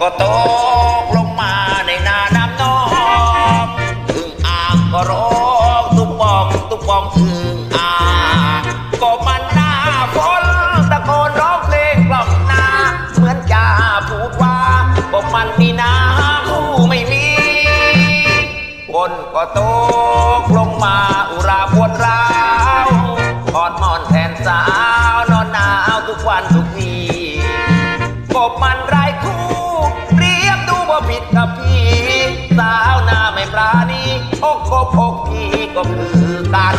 ก็ตกลงมาในนาน้ำนองอึ่งอ่างก็ร้องตุ๊บองตุ๊บองอึ่งอ่างก็มันหน้าฝนตะโกนร้องเพลงกล่อมนาเหมือนจะพูดว่าบอกมันนี่นาผู้ไม่มีฝนก็ตกลงมาอุราปวดร้าวกอดมอนแทนสาวนอนหนาวทุกวันทุกทีกบมันร ไม่ปราณีอกกบอกพี่ก็คือกัน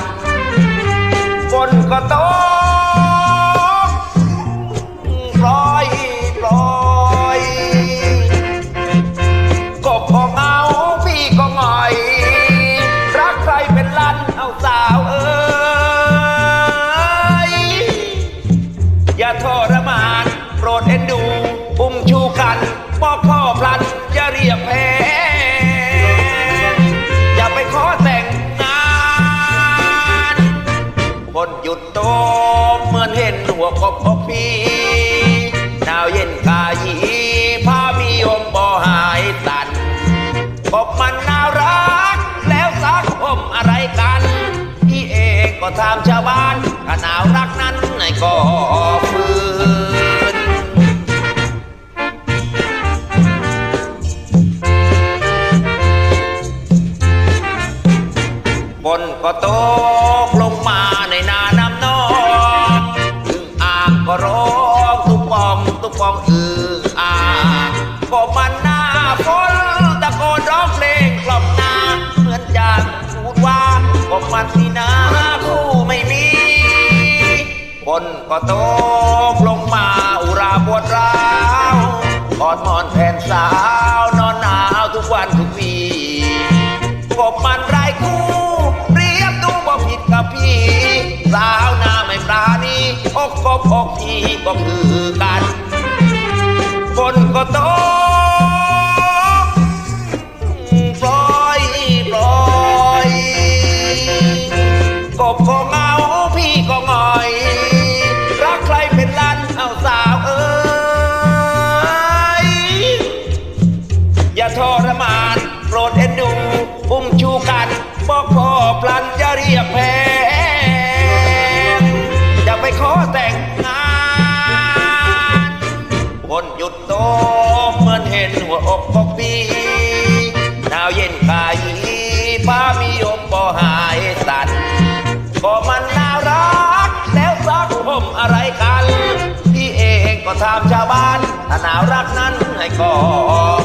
ฝนก็ตก ยุดโตเหมือนเห็นหัวกบของพี่หนาวเย็นกายีพามีอมบ่หายตันกบมันน่ารัก แล้วสักผมอะไรกัน พี่เองก็ถามชาวบ้านถ้าหนาวรักนั้นไหนก็ฟืนฝนก็โต ก็ตกลงมาอุราปวดร้าวกอดหมอนแผ่นสาวนอนหนาวทุกวันทุกวีกบมันไรคู่เรียบดูบ่ผิดกับพี่ สาวหน้าไม่ปราณีอกกบอกพี่ก็คือกัน ฝนก็ตก ฟ้ามีอมบ่หายตันก็มันน่ารัก แล้วรักผมอะไรกัน พี่เองก็ถามชาวบ้านถ้าหนาวรักนั้นให้ก่อ